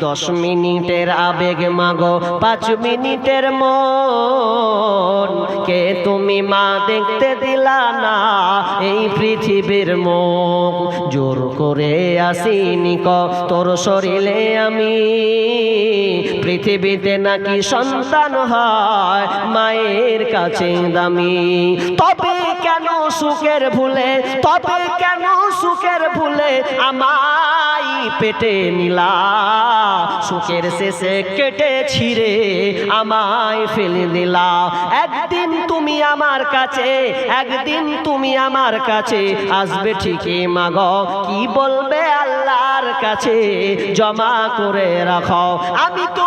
দশ মিনিটের আবেগ মাগো, পাঁচ মিনিটের মন। কে তুমি মা দেখতে দিলা না এই পৃথিবীর মুখ? জোর করে আসিনি ক তোর শরীরে আমি পৃথিবীতে নাকি সন্তান হয় মায়ের কাছে দামি? তবে কেন সুখের ভুলে, তবে কেন সুখের ভুলে আমায় পেটে নিলা? সুখের শেষে কেটে ছিঁড়ে আমায় ফেলে দিলা। একদিন তুমি আমার কাছে, একদিন তুমি আমার কাছে আসবে ঠিকই মাগ। কি বলবে আল্লাহর কাছে? জমা করে রাখো। আমি তো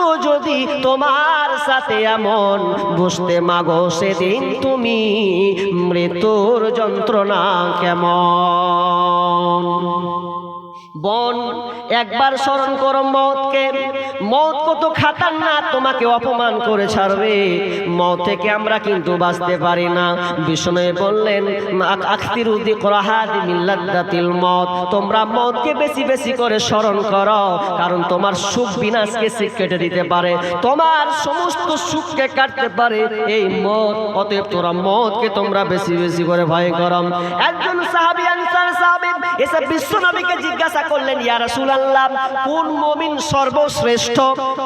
মাও যদি তোমার সাথে এমন বুঝতে মাগো সেদিন তুমি মৃত্যুর যন্ত্রণা কেমন? বন, একবার স্মরণ করো মতকে। মত কত খাতার না তোমাকে অপমান করে ছাড়বে। মত থেকে আমরা কিন্তু বাঁচতে পারি না। বিষ্ণু বললেন মত। তোমরা মতকে বেশি বেশি করে স্মরণ করো, কারণ তোমার সুখ বিনাশকে শিখ কেটে দিতে পারে। তোমার সমস্ত সুখকে কাটতে পারে। এই মত, অতএব তোরা মতকে তোমরা বেশি বেশি করে ভয় করম একজন সাহাবি, আনসার সাহাবি এসে বিশ্ব নবীকে জিজ্ঞাসা করলেন, ইয়া রাসূলুল্লাহ, কোন মুমিন সর্বশ্রেষ্ঠ?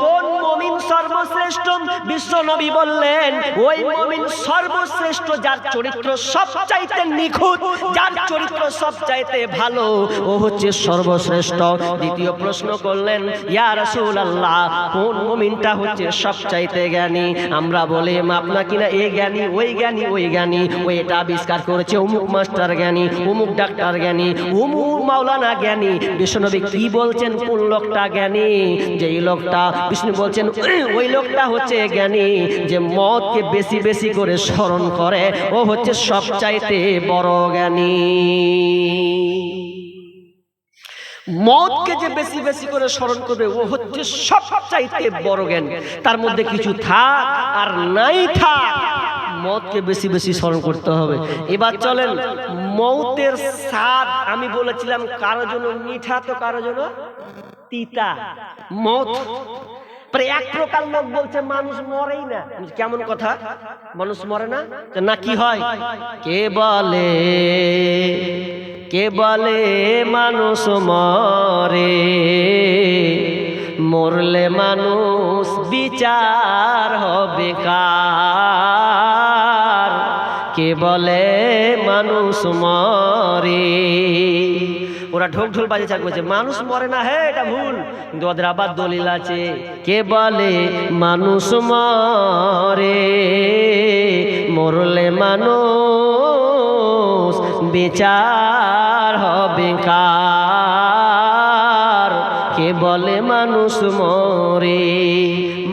কোন মুমিন সর্বশ্রেষ্ঠ? বিশ্ব নবী বললেন, ওই মুমিন সর্বশ্রেষ্ঠ যার চরিত্র সবচাইতে নিখুঁত, যার চরিত্র সবচাইতে ভালো, ও হচ্ছে সর্বশ্রেষ্ঠ। দ্বিতীয় প্রশ্ন করলেন, ইয়া রাসূলুল্লাহ, কোন মুমিনটা হচ্ছে সবচাইতে জ্ঞানী? আমরা বলি আপনা কিনা এই জ্ঞানী, ওই জ্ঞানী ওই জ্ঞানী ওই এটা আবিষ্কার করেছে অমুক মাস্টার জ্ঞানী, অমুক ডাক্তার জ্ঞানী অমুক মাওলানা জ্ঞানী। বিষ্ণুনবী কি বলছেন? কোন লোকটা জ্ঞানী? যেই লোকটা, বিষ্ণু বলছেন ওই লোকটা হচ্ছে জ্ঞানী যে মদকে বেশি বেশি করে স্মরণ করে। ও হচ্ছে সবচাইতে বড় জ্ঞানী। মদকে যে বেশি বেশি করে স্মরণ করবে, ও হচ্ছে সবচাইতে বড় জ্ঞান। তার মধ্যে কিছু থাক আর নাই থাক। মদকে বেশি বেশি স্মরণ করতে হবে। এবার চলেন, মৌতের স্বাদ আমি বলেছিলাম কারও জন্য মিঠা তো কারও জন্য তিতা। মত এক প্রকার লোক বলছে, মানুষ মরেই না। কেমন কথা? মানুষ মরে না? না, কি হয়? কে বলে? কে বলে মানুষ মরে? মরলে মানুষ বিচার হবে কার? কে বলে মানুষ মরে? ওরা ঢোক ঢোল বাজে চাক বলছে, মানুষ মরে না হ্যাঁ এটা ভুল। কিন্তু ওদের আবার দলিল আছে, কে বলে মানুষ মরে? মরলে মানুষ বিচার হবে কার? কে বলে মানুষ মরে?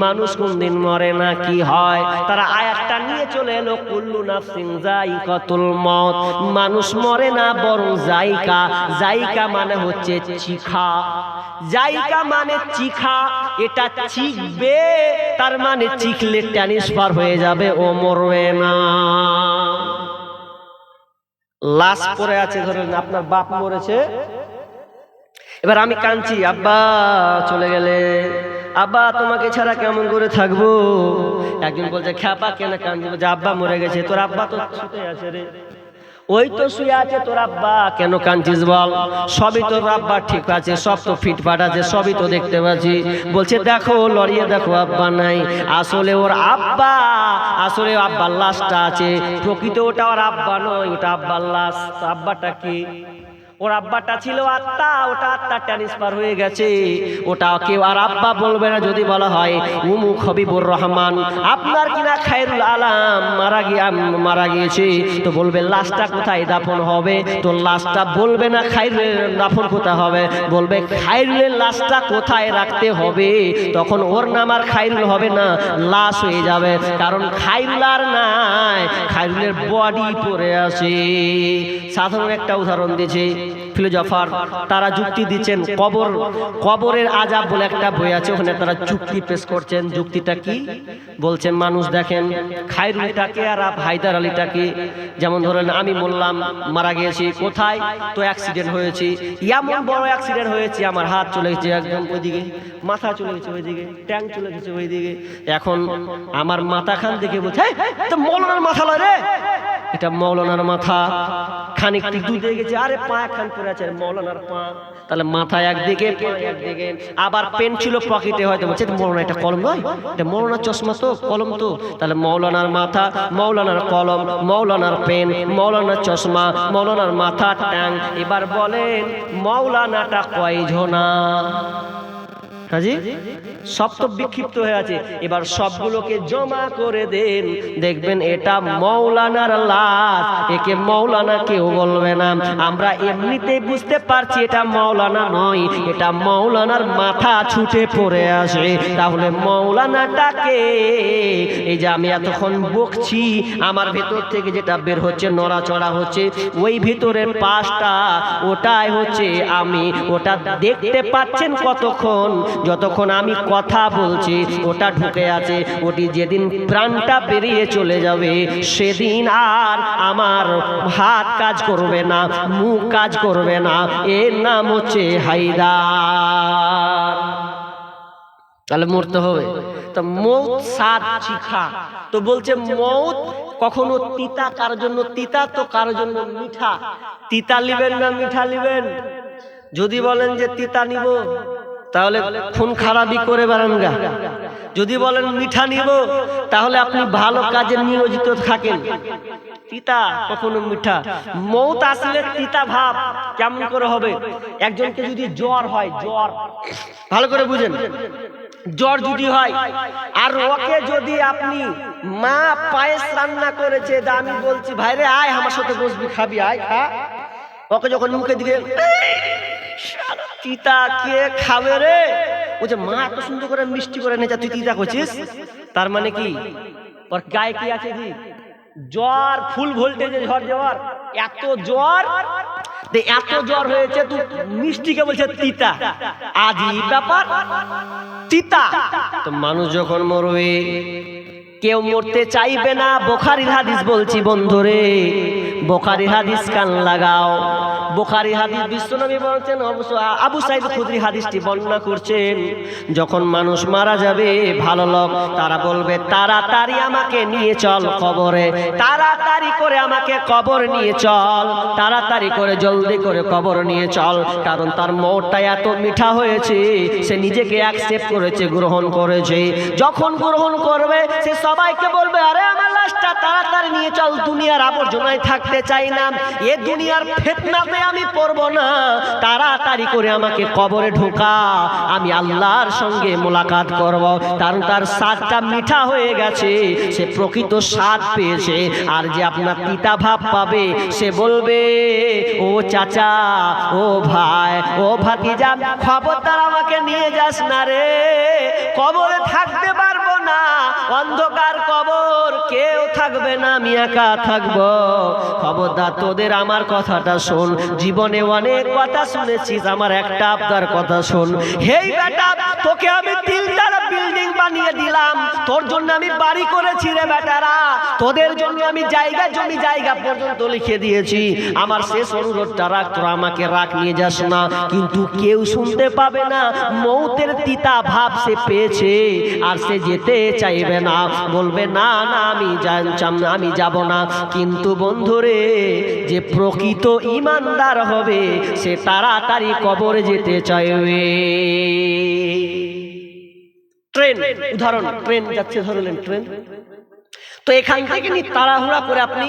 মানুষ কোনদিন মরে না, কি হয়? তারা আয়াতটা নিয়ে চলে এলো কুল্লু নাফসিং জাইকাতুল মত মানুষ মরে না, বরং জাইকা জাইকা মানে হচ্ছে চিখা। জাইকা মানে চিখা। এটা চিখবে, তার মানে চিখলে ট্রান্সফার হয়ে যাবে ও মরবে না। লাশ পরে আছে, ধরেন আপনার বাপ মরেছে। এবার আমি কাঁদছি, আব্বা চলে গেলে। আব্বা, তোমাকে ছাড়া কেমন করে থাকব? একজন বলছে, খ্যাপা কেন কান্দি বলছে, আব্বা মরে গেছে। তোর আব্বা তো ছুটে আছে রে। ওই তো শুয়ে আছে তোর আব্বা। কেন কাঁদছিস বল? সবই তোর আব্বা ঠিক আছে, সব তো ফিটফাট আছে, সবই তো দেখতে পাচ্ছি। বলছে, দেখো, লড়িয়ে দেখো, আব্বা নাই। আসলে ওর আব্বা, আসলে আব্বার লাশটা আছে। প্রকৃত ওটা ওর আব্বা নয়, ওটা আব্বার লাশ। আব্বাটা কি? ওর আব্বাটা ছিল আত্মা, ওটা আত্মা ট্রান্সফার হয়ে গেছে। ওটা কেউ আর আব্বা বলবে না যদি বলা হয় উমুক হবিবুর রহমান, আপনার কিনা খায়রুল আলাম? মারা গিয়ে মারা গিয়েছে। তো বলবে, লাশটা কোথায় দাফন হবে? তো লাশটা বলবে না, খায়রুলের দাফন কোথায় হবে? বলবে, খায়রুলের লাশটা কোথায় রাখতে হবে? তখন ওর নাম আর খায়রুল হবে না, লাশ হয়ে যাবে। কারণ খায়রুল আর নাই, খায়রুলের বডি পড়ে আছে। সাধারণ একটা উদাহরণ দিয়েছে ফিলোজফার তারা যুক্তি দিচ্ছেন কবর কবরের আজাব বলে একটা বই আছে ওখানে তারা যুক্তি পেশ করছেন। যুক্তিটা কি? বলছেন মানুষ দেখেন খায়রুলটাকে আর আপ হায়দার আলীটাকে যেমন ধরেন আমি বললাম মারা গিয়েছি কোথায়? তো অ্যাক্সিডেন্ট হয়েছে। এমন বড় অ্যাক্সিডেন্ট হয়েছে আমার হাত চলে গেছে একদম ওইদিকে মাথা চলে গেছে ওইদিকে ট্যাঙ্ক চলে গেছে ওইদিকে। এখন আমার মাথা খান দেখে বলছে "এই, তো মাথা লয় রে! এটা মৌলানার মাথা। খানিক দুধে গেছে, আরে পা খান পরে আছে মৌলানার পা। তাহলে মাথা একদিকে একদিকে। আবার পেন ছিল পকেটে হয়তো, বলছে, "এটা মৌলানা, এটা কলম নয়, এটা মৌলানার চশমা তো, কলম তো। তাহলে মৌলানার মাথা, মৌলানার কলম, মৌলানার পেন, মৌলানার চশমা, মৌলানার মাথা ট্যাং। এবার বলেন, মৌলানাটা কয়জনা সব তো বিক্ষিপ্ত হয়ে আছে। এবার সবগুলোকে জমা করে দেন। দেখবেন এটা মৌলানার লাশ। একে মৌলানা কেউ বলবে না। আমরা এমনিতেই বুঝতে পারছি এটা মৌলানা নয়। এটা মৌলানার মাথা ছুটে পড়ে আসে তাহলে মৌলানাটাকে এই যে আমি এতক্ষণ বকছি, আমার ভেতর থেকে যেটা বের হচ্ছে, নড়াচড়া হচ্ছে, ওই ভিতরের পাশটা, ওটাই হচ্ছে আমি। ওটা দেখতে পাচ্ছেন কতক্ষণ? যতক্ষণ আমি কথা বলছি, ওটা ঢুকে আছে, ওটি যেদিন প্রাণটা পেরিয়ে চলে যাবে, সেদিন আর আমার হাত কাজ করবে না, মুখ কাজ করবে না। এর নাম হচ্ছে হাইদার তাহলে মরতে হবে। তো মৌত সাত চিখা তো বলছে, মৌত কখনো তিতা কার জন্য? তিতা তো কার জন্য? মিঠা। তিতা লিবেন না মিঠা লিবেন? যদি বলেন যে তিতা নিব তাহলে খুন খারাপই করে বেড়ান গা। যদি বলেন মিঠা নিব, তাহলে আপনি ভালো কাজে নিয়োজিত থাকেন। তিতা কখনো মিঠা। মৌত আসলে তিতা ভাব, কেমন করে হবে? একজনকে যদি জ্বর হয়, জ্বর। ভালো করে বুঝেন। জ্বর যদি হয়, আর ওকে যদি আপনি মা পায়েস রান্না করেছে, তা আমি বলছি, ভাইরে, আয়, আমার সাথে বসবি, খাবি, আয়, খা। ওকে যখন মুখে দিকে তিতা কে খাবে রে? ও যে মা এত সুন্দর করে মিষ্টি করে নেচা তুই তিতা করছিস? তার মানে কি? ওর গায়ে কি আছে কি? জ্বর, ফুল ভোল্টেজে ঝড় জ্বর এত জ্বর? এত জ্বর হয়েছে, তুই মিষ্টিকে বলছে তিতা। আজই ব্যাপার, তিতা। তো মানুষ যখন মরবে কেউ মরতে চাইবে না। বোখারির হাদিস বলছি বন্ধুরে, বোখারির হাদিস কান লাগাও। বোখারি হাদিস বিশ্বনবী বলছেন আবু সাইদ খুদরি হাদিসটি বর্ণনা করছেন, যখন মানুষ মারা যাবে, ভালো লোক তারা বলবে, তাড়াতাড়ি আমাকে নিয়ে চল কবরে, তাড়াতাড়ি করে আমাকে কবর নিয়ে চল, তাড়াতাড়ি করে জলদি করে কবর নিয়ে চল। কারণ তার মনটা এত মিঠা হয়েছে, সে নিজেকে অ্যাকসেপ্ট করেছে, গ্রহণ করেছে। যখন গ্রহণ করবে, সে সবাইকে বলবে, আরে আমার লাশটা তাড়াতাড়ি নিয়ে চল, দুনিয়ার আবর্জনায় থাকতে চাই না। এ দুনিয়ার ফেতনাতে আমি পড়ব না। তাড়াতাড়ি করে আমাকে কবরে ঢোকা। আমি আল্লাহর সঙ্গে মোলাকাত করব। কারণ তার স্বাদটা মিঠা হয়ে গেছে। সে প্রকৃত স্বাদ পেয়েছে। আর যে আপনার তিতা ভাব পাবে, সে বলবে, ও চাচা, ও ভাই, ও ভাতিজা, খবরদার আমাকে নিয়ে যাস না রে। কবরে থাকতে পারব না। অন্ধকার কবর, কেউ থাকবে না, আমি একা থাকব। খবরদার, তোদের আমার কথাটা শোন। জীবনে অনেক কথা শুনেছিস, আমার একটা আবদার কথা শোন। হেই বেটা, তোকে আমি তিনতলা বিল্ডিং বানিয়ে দিলাম। তোর জন্য আমি বাড়ি করেছি রে বেটারা। তোদের জন্য আমি জায়গা, জমি, জায়গা পর্যন্ত লিখে দিয়েছি। আমার শেষ অনুরোধটা রাখ, তোরা আমাকে রাখ নিয়ে যাস না। কিন্তু কেউ শুনতে পাবে না, মৌতের তিতা ভাব সে পেয়েছে। আর সে যেতে চাইবে না। বলবে, না না, আমি জানতাম আমি যাব না। কিন্তু বন্ধুরে, যে প্রকৃত ইমানদার হবে, সে তাড়াতাড়ি কবরে যেতে চাইবে। ট্রেন, উদাহরণ, ট্রেন যাচ্ছে, ধরলেন ট্রেন। তো এখান থেকে নি তাড়াহুড়া করে আপনি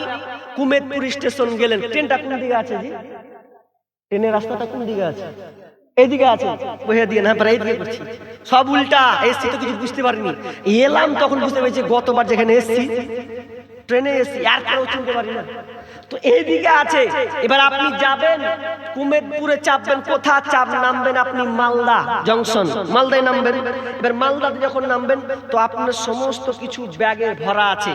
কুমেদপুর স্টেশন গেলেন। ট্রেনটা কোন দিকে আছে জি? ট্রেনের রাস্তাটা কোন দিকে আছে? এইদিকে আছে বহে দিয়ে না এইদিকে করছি। সব উল্টা, এসছি তো কিছু বুঝতে পারিনি। এলাম তখন বুঝতে পেরেছি, গতবার যেখানে এসছি, ট্রেনে এসছি, আর কেউ চিনতে পারি না তো এইদিকে আছে, এবার আপনি যাবেন, কুমেদপুরে চাপবেন, কোথা চাপ নামবেন আপনি? মালদা জংশন। মালদায় নামবেন। এবার মালদাতে যখন নামবেন, তো আপনার সমস্ত কিছু ব্যাগে ভরা আছে।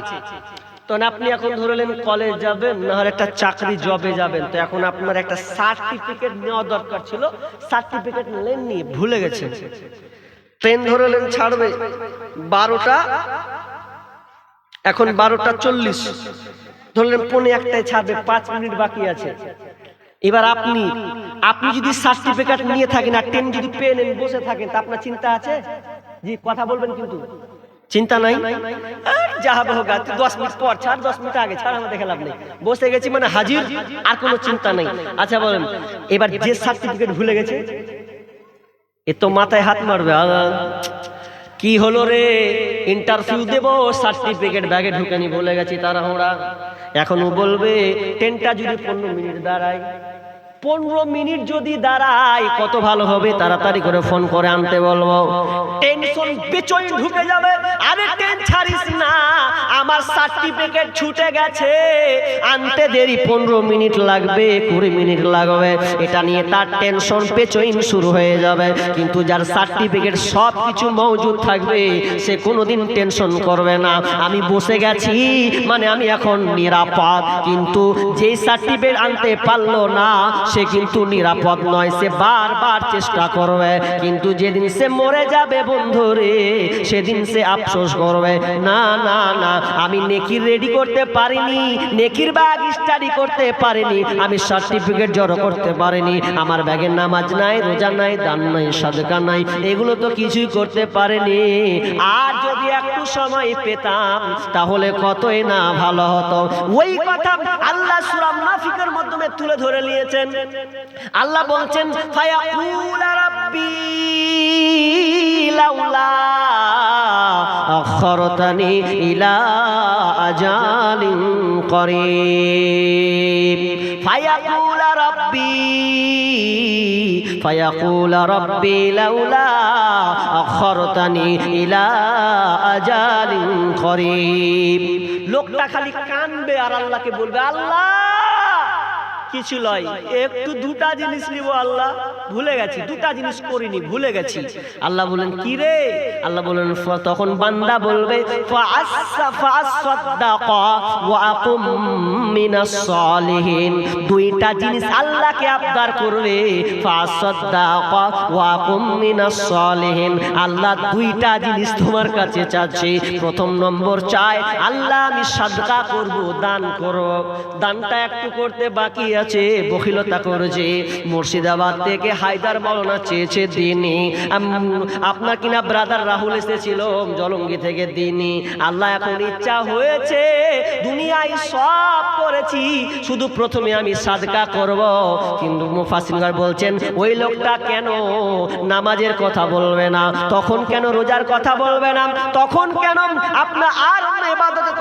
তখন আপনি এখন ধরলেন কলেজ যাবেন, না হলে একটা চাকরি জবে যাবেন। তো এখন আপনার একটা সার্টিফিকেট নেওয়া দরকার ছিল। সার্টিফিকেট নেননি ভুলে গেছেন ট্রেন ধরলেন ছাড়বে। বারোটা, এখন বারোটা চল্লিশ। ধরলেন পৌনে একটায় ছাড়বে, পাঁচ মিনিট বাকি আছে। এবার আপনি আপনি যদি সার্টিফিকেট নিয়ে থাকেন আর ট্রেন যদি পেয়ে বসে থাকেন, তা আপনার চিন্তা আছে? জি, কথা বলবেন কিন্তু। চিন্তা নাই? যা হবে হোক আর দশ মিনিট পর, ছাড় দশ মিনিট আগে, ছাড় নেই। বসে গেছি মানে হাজির, আর কোনো চিন্তা নেই। আচ্ছা বলেন, এবার যে সার্টিফিকেট ভুলে গেছে, এ তো মাথায় হাত মারবে কি হলো রে? ইন্টারভিউ দেব সার্টিফিকেট ব্যাগে ঢুকানি বলে গেছি তারা ওরা এখনও বলবে ট্রেনটা যদি পনেরো মিনিট দাঁড়ায় পনেরো মিনিট যদি দাঁড়ায়, কত ভালো হবে? তাড়াতাড়ি করে ফোন করে আনতে বলব। টেনশন বেচই ঢুকে যাবে। আরে ট্রেন ছাড়িস না, আমার সার্টিফিকেট ছুটে গেছে। আনতে দেরি, পনেরো মিনিট লাগবে, কুড়ি মিনিট লাগবে। এটা নিয়ে তার টেনশন পেচইন শুরু হয়ে যাবে। কিন্তু যার সার্টিফিকেট সব কিছু মজুদ থাকবে, সে কোনোদিন টেনশন করবে না। আমি বসে গেছি মানে আমি এখন নিরাপদ। কিন্তু যেই সার্টিফিকেট আনতে পারল না সে কিন্তু নিরাপদ নয়, সে বারবার চেষ্টা করবে। কিন্তু যেদিন সে মরে যাবে বন্ধুরে সেদিন সে আফসোস করবে, না না না, আমি নেকির রেডি করতে পারিনি, নেকির ব্যাগ স্টাডি করতে পারিনি, আমি সার্টিফিকেট জড়ো করতে পারিনি, আমার ব্যাগের নামাজ নাই, রোজা নাই, দান নাই, সাদকা নাই, এগুলো তো কিছুই করতে পারেনি। আর যদি একটু সময় পেতাম, তাহলে কতই না ভালো হতো। ওই কথা আল্লাহ সূরা মুনাফিকের মাধ্যমে তুলে ধরে নিয়েছেন। আল্লাহ বলছেন, ফায়াকুল ইলা আজালিন করিব। ফায়াকুল রাব্বি ফায়াকুল রাব্বি লাউলা আখরতানি ইলা আজালিন করিব। লোকটা খালি কানবে আর আল্লাহকে বলবে, আল্লাহ কিছু লয়। একটু দুটা জিনিস নিব আল্লাহ, ভুলে গেছি, দুটা জিনিস করিনি, ভুলে গেছি। আল্লাহ বলেন কি রে? আল্লাহ বলেন তখন বান্দা বলবে দুইটা জিনিস আল্লাহকে আবদার করবে আল্লাহ দুইটা জিনিস তোমার কাছে চাচ্ছে। প্রথম নম্বর চায়, আল্লাহ আমি সাদকা করব, দান করব দানটা একটু করতে বাকি আছে, বখিলতা করেছে। মুর্শিদাবাদ থেকে হায়দার মৌলানা চেয়েছে দিনই। আপনার কিনা ব্রাদার রাহুল এসেছিল জলঙ্গি থেকে দিনই। আল্লাহ এখন ইচ্ছা হয়েছে, দুনিয়ায় সব করেছি। শুধু প্রথমে আমি সাদকা করব। কিন্তু মুফাসিনগার বলছেন, ওই লোকটা কেন নামাজের কথা বলবে না? তখন কেন রোজার কথা বলবে না? তখন কেন আপনার আর অন্য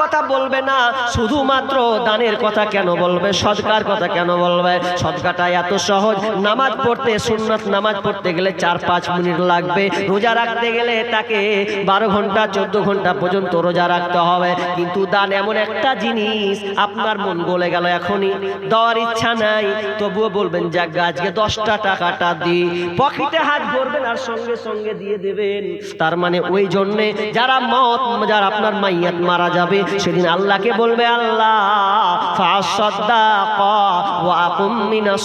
কথা বলবে না? শুধুমাত্র দানের কথা কেন বলবে? সদকার কথা কেন বলবে? সদকাটা এত সহজ। নামাজ পড়তে, সুন্নত নামাজ পড়তে গেলে চার পাঁচ মিনিট লাগবে। রোজা রাখতে গেলে তাকে বারো ঘণ্টা, চোদ্দ ঘণ্টা পর্যন্ত রোজা রাখতে হবে। কিন্তু দান এমন একটা জিনিস, আপনার মন গলে গেল এখনই। দেওয়ার ইচ্ছা নাই। তবুও বলবেন, যাক আজকে দশটা টাকাটা দিই। পকেটে হাত ভরবেন আর সঙ্গে সঙ্গে দিয়ে দেবেন। তার মানে ওই জন্যে যারা মত যারা আপনার মাইয়াত মারা যাবে, সেদিন আল্লাহকে বলবে, আল্লাহ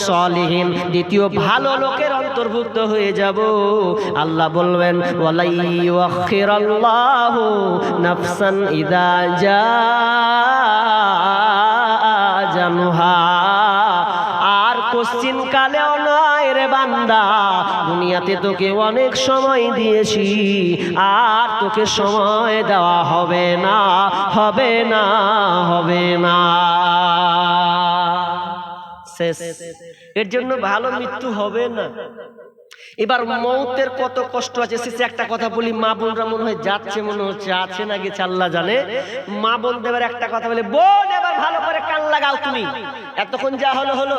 সালিহিন, দ্বিতীয় ভালো লোকের অন্তর্ভুক্ত হয়ে যাব। আল্লাহ বলবেন আর কোশ্চিন কালেও নয় রে বান্দা, দুনিয়াতে তোকে অনেক সময় দিয়েছি, আর তোকে সময় দেওয়া হবে না হবে না হবে না। শেষ এর জন্য ভালো মৃত্যু হবে না। এবার মৌতের কত কষ্ট আছে শেষে একটা কথা বলি, মা বোনরা মনে হয় যাচ্ছে, মনে হচ্ছে আছে না গেছে, আল্লাহ জানে। মা বোন দেবার একটা কথা বলে, বোন, এবার ভালো করে কান লাগাও তুমি। এতক্ষণ যা হলো হলো।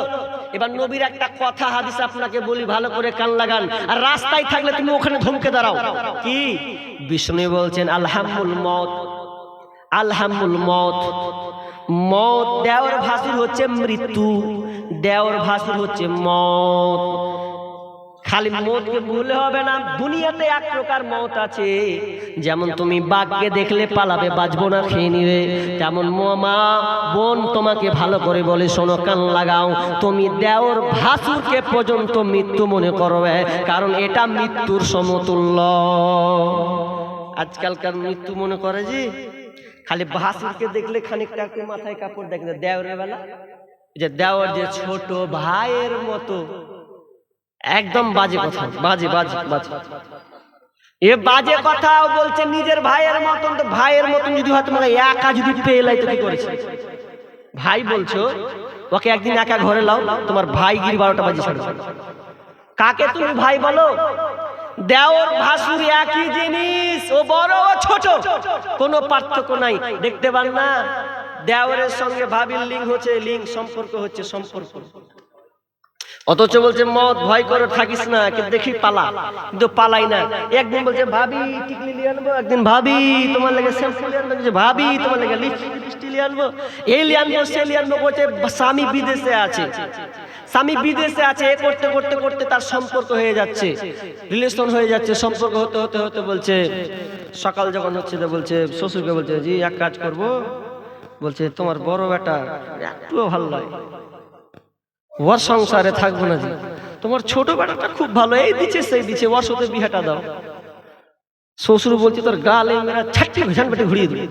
এবার নবীর একটা কথা, হাদিস আপনাকে বলি, ভালো করে কান লাগান। আর রাস্তায় থাকলে তুমি ওখানে ধমকে দাঁড়াও। কি? বিষ্ণু বলছেন, আলহামুল মত আলহামুল মত। মত। দেওয়ার ভাসুর হচ্ছে মৃত্যু দেওয়ার ভাসুর হচ্ছে মত। খালি মতকে ভুলে হবে না, দুনিয়াতে এক প্রকার মত আছে। যেমন তুমি বাঘকে দেখলে পালাবে, বাঁচবো না, খেয়ে নিবে। তেমন মা বোন তোমাকে ভালো করে বলে, শোনো, কান লাগাও। তুমি দেওর ভাসুরকে পর্যন্ত মৃত্যু মনে করবে, কারণ এটা মৃত্যুর সমতুল্য। আজকালকার মৃত্যু মনে করে যে খালি ভাসুরকে দেখলে খানিকটা একটু মাথায় কাপড় দেখে দেওরের বেলা। যে দেওয়ার যে ছোট ভাইয়ের মতো। একদম বাজে কথা বাজে বাজে বাজে এ বাজে কথাও বলছে নিজের ভাইয়ের মতন তো ভাইয়ের মতন যদি হয় তোমাকে একা যদি পেয়ে লাই তো কি করেছে? ভাই বলছো ওকে একদিন একা ঘরে লাও তোমার ভাই গির বারোটা বাজে ছাড়বে কাকে তুমি ভাই বলো? দেওর ভাসুর একই জিনিস। ও বড় ও ছোট, কোনো পার্থক্য নাই। দেখতে পান না? দেওরের সঙ্গে ভাবির লিঙ্ক হচ্ছে লিঙ্ক সম্পর্ক হচ্ছে সম্পর্ক। অথচ বলছে, মদ ভয় করে থাকিস না, কিন্তু দেখি পালা। কিন্তু পালাই না। একদিন বলছে, ভাবি, টিকলি নিয়ে আনব। একদিন, ভাবি, তোমার লাগে শ্যাম্পু নিয়ে আনব। ভাবি, তোমার লাগে লিপস্টিক নিয়ে আনব এই নিয়ে আনব নিয়ে আনব বলছে, স্বামী বিদেশে আছে। স্বামী বিদেশে আছে, এ করতে করতে করতে তার সম্পর্ক হয়ে যাচ্ছে। রিলেশন হয়ে যাচ্ছে, সম্পর্ক হতে হতে হতে বলছে, সকাল যখন হচ্ছে তো বলছে, শ্বশুরকে বলছে, জি, এক কাজ করব। বলছে, তোমার বড় বেটা একটুও ভালো লাগে ওর সংসারে থাকব না জি। তোমার ছোট বেটাটা খুব ভালো, এই দিচ্ছে, সেই দিচ্ছে, ওর সাথে বিহাটা দাও। শ্বশুর বলছে, তোর গালে মেরা ছাট্টি পেটে ঘুরিয়ে দিবে।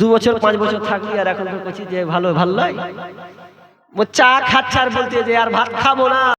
দু বছর, পাঁচ বছর থাকলি আর এখন তো করছি যে ভালো ভালো লাগে চা খাচ্ছে আর যে আর ভাত খাব না।